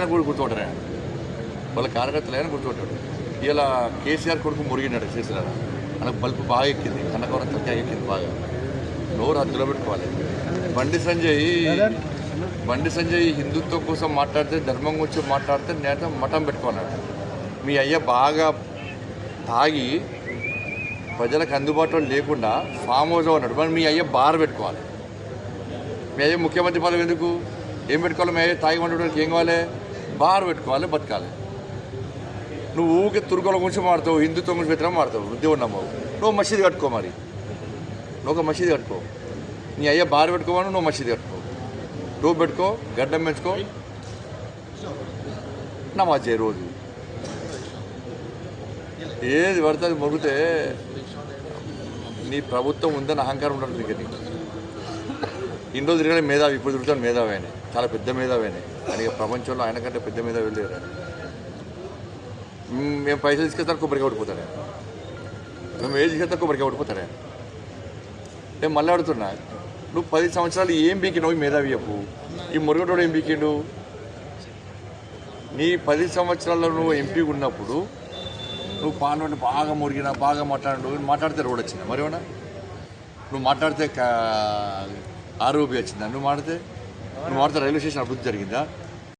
ఆయన కూడా ఆయన వాళ్ళ కార్యకర్తలు ఆయన గుర్తుపట్టాడు ఇలా కేసీఆర్ కొడుకు మురిగినాడు చేసినాడు మనకు బల్పు బాగా ఎక్కింది. కన్నకవరం తగ్గా ఎక్కింది బాగా. నోరు హద్దులో పెట్టుకోవాలి. బండి సంజయ్ బండి సంజయ్ హిందుత్వం కోసం మాట్లాడితే ధర్మం గురించి మాట్లాడితే నేత మఠం పెట్టుకున్నాడు మీ అయ్య బాగా తాగి ప్రజలకు అందుబాటులో లేకుండా ఫామ్ హౌస్ ఉన్నాడు. మరి మీ అయ్య బార్ పెట్టుకోవాలి. మీ అయ్య ముఖ్యమంత్రి పదవి ఎందుకు? ఏం పెట్టుకోవాలి? మీ అయ్య తాగి ఉండడానికి ఏం కావాలి? బార్ పెట్టుకోవాలి బతకాలి. నువ్వు ఊరికే తుర్కుల గురించి మాడతావు హిందుత్వం గురించి వ్యతిరేకం మాడతావు దేవుడు నమ్మవు. నువ్వు మసీదు కట్టుకో మరి. నువ్వు ఒక మసీదు కట్టుకో. నీ అయ్యా బార్ పెట్టుకోమని నువ్వు మసీదు కట్టుకో. నువ్వు పెట్టుకో గడ్డం పెంచుకో. నమాజ్ చేయి రోజు. ఏది పడుతుంది మొగితే నీ ప్రభుత్వం ఉందని అహంకారం ఉండదు నీకు. ఇన్ని రోజులు తిరగలే మేధావి ఇప్పుడు తిరుగుతాను మేధావి ఆయన. చాలా పెద్ద మేధావి ఆయన. ఆయన ప్రపంచంలో ఆయన కంటే పెద్ద మేధావి లేరు. మేము పైసలు తీసుకెళ్తాను కొబ్బరికి ఓడిపోతాడు మేము ఏది తీసుకెళ్తా కొబ్బరికి ఓడిపోతాడు ఆయన. నేను మళ్ళీ అడుగుతున్నా నువ్వు పది సంవత్సరాలు ఏం బీకినావు ఈ మేధావి అప్పు? ఈ మురుగటోడు ఏం బీకిండు? నీ పది సంవత్సరాల్లో నువ్వు ఎంపీ ఉన్నప్పుడు నువ్వు పాండవండి బాగా మురిగినా బాగా మాట్లాడు మాట్లాడితే రోడ్ వచ్చింది? మరేమన్నా? నువ్వు మాట్లాడితే కా- ఆరోగ్య వచ్చిందా? నువ్వు మాడితే నువ్వు మాడితే రైల్వే స్టేషన్ అభివృద్ధి జరిగిందా?